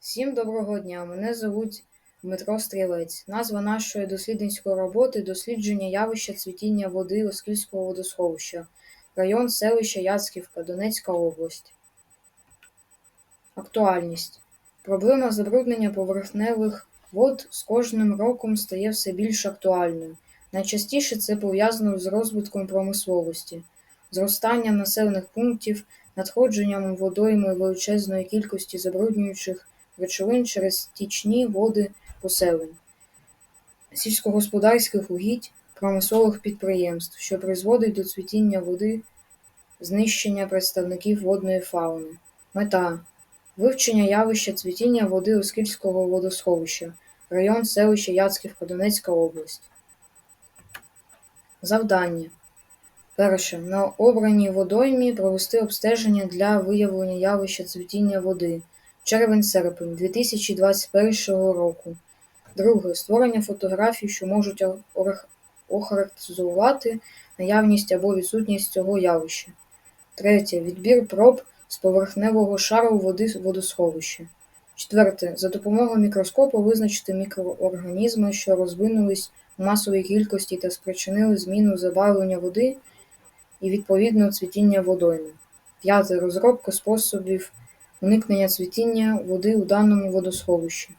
Всім доброго дня! Мене звуть Дмитро Стрілець. Назва нашої дослідницької роботи дослідження явища цвітіння води Оскільського водосховища, район селища Яцківка, Донецька область. Актуальність. Проблема забруднення поверхневих вод з кожним роком стає все більш актуальною. Найчастіше це пов'язано з розвитком промисловості, зростанням населених пунктів, надходженням водойми величезної кількості забруднюючих речовин через стічні води поселень, сільськогосподарських угідь, промислових підприємств, що призводить до цвітіння води, знищення представників водної фауни. Мета вивчення явища цвітіння води Оскільського водосховища, район селища Яцківка, Донецька область. Завдання. Перше. На обраній водоймі провести обстеження для виявлення явища цвітіння води. Червень-серпень 2021 року. Друге. Створення фотографій, що можуть охарактеризувати наявність або відсутність цього явища. Третє. Відбір проб з поверхневого шару води водосховища. Четверте. За допомогою мікроскопу визначити мікроорганізми, що розвинулись у масовій кількості та спричинили зміну забарвлення води і відповідно цвітіння водойми. П'яте. Розробка способів уникнення цвітіння води у даному водосховищі.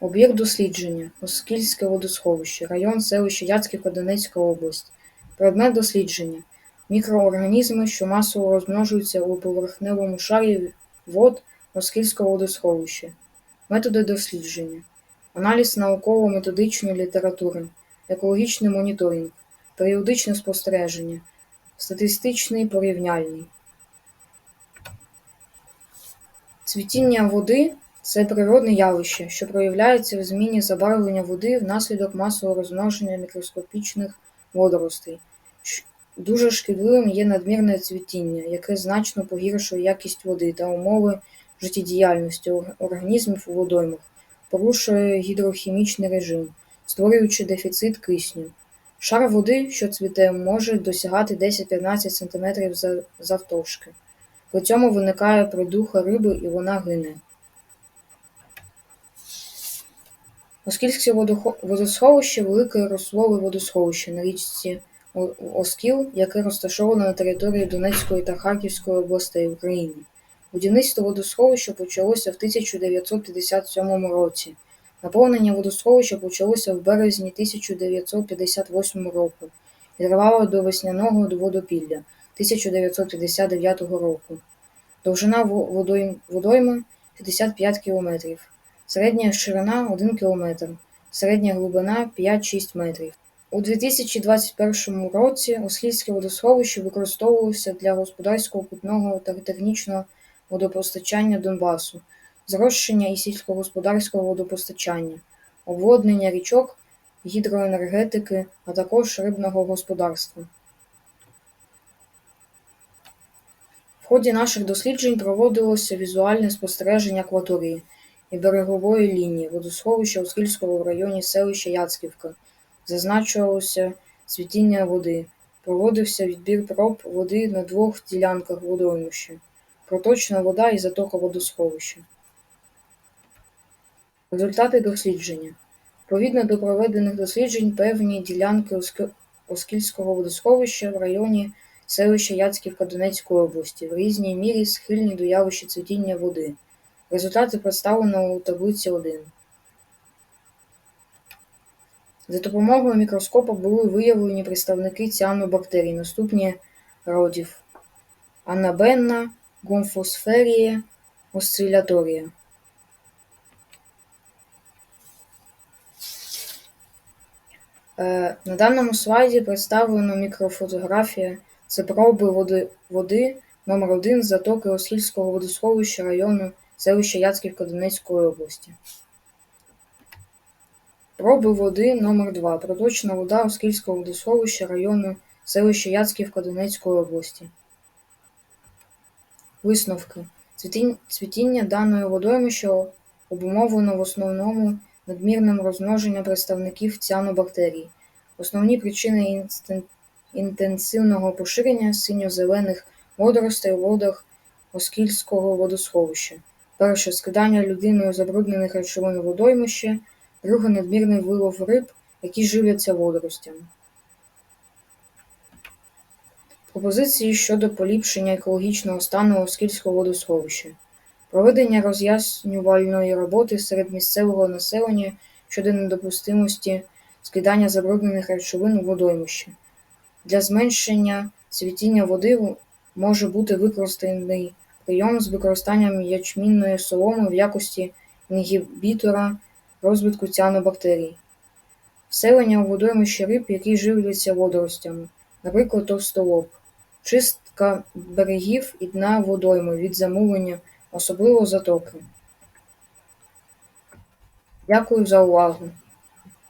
Об'єкт дослідження Оскільське водосховище, район селища Яцківка, Донецька область. Предмет дослідження мікроорганізми, що масово розмножуються у поверхневому шарі вод Оскільського водосховища. Методи дослідження, аналіз науково-методичної літератури, екологічний моніторинг, періодичне спостереження, статистичний порівняльний. Цвітіння води це природне явище, що проявляється в зміні забарвлення води внаслідок масового розмноження мікроскопічних водоростей. Дуже шкідливим є надмірне цвітіння, яке значно погіршує якість води та умови життєдіяльності організмів у водоймах, порушує гідрохімічний режим, створюючи дефіцит кисню. Шар води, що цвіте, може досягати 10-15 см за- завтовшки. При цьому виникає придуха риби і вона гине. Оскільське водосховище велике рослове водосховище на річці Оскіл, яке розташоване на території Донецької та Харківської областей України. Будівництво водосховища почалося в 1957 році. Наповнення водосховища почалося в березні 1958 року і до весняного водопілля 1959 року. Довжина во- водойми 55 км, середня ширина 1 км, середня глибина 5-6 метрів. У 2021 році Ослівське водосховище використовувалося для господарського питного та технічного водопостачання Донбасу, зрощення і сільськогосподарського водопостачання, обводнення річок, гідроенергетики, а також рибного господарства. В ході наших досліджень проводилося візуальне спостереження акваторії і берегової лінії водосховища Оскільського в районі селища Яцківка. Зазначувалося цвітіння води, проводився відбір проб води на двох ділянках водоймища, проточна вода і затока водосховища. Результати дослідження. Відповідно до проведених досліджень, певні ділянки Оскільського водосховища в районі селища Яцківка Донецької області в різній мірі схильні до явища цвітіння води. Результати представлено у таблиці 1. За допомогою мікроскопа були виявлені представники ціанобактерій, наступні родів анабенна, гомфосферія, осциляторія. На даному слайді представлено мікрофотографія. Це проби води, води номер 1 з затоки Осхільського водосховища району селища Яцківка Донецької області. Проби води номер 2 Проточна вода Оскільського водосховища району селища Яцківка Донецької області. Висновки. Цвітіння даної водоймища обумовлено в основному надмірним розмноженням представників ціанобактерій. Основні причини інтенсивного поширення синьо-зелених водоростей у водах Оскільського водосховища. Перше скидання людиною забруднених речовин водоймище. Друге надмірний вилов риб, які живляться водоростями. Пропозиції щодо поліпшення екологічного стану Оскільського водосховища. Проведення роз'яснювальної роботи серед місцевого населення щодо недопустимості скидання забруднених речовин у водоймище. Для зменшення цвітіння води може бути використаний прийом з використанням ячмінної соломи в якості інгібітора розвитку ціанобактерій. Вселення у водоймище риб, які живляться водоростями, наприклад, товстолоб. Чистка берегів і дна водойми від замулення, особливо затоки. Дякую за увагу.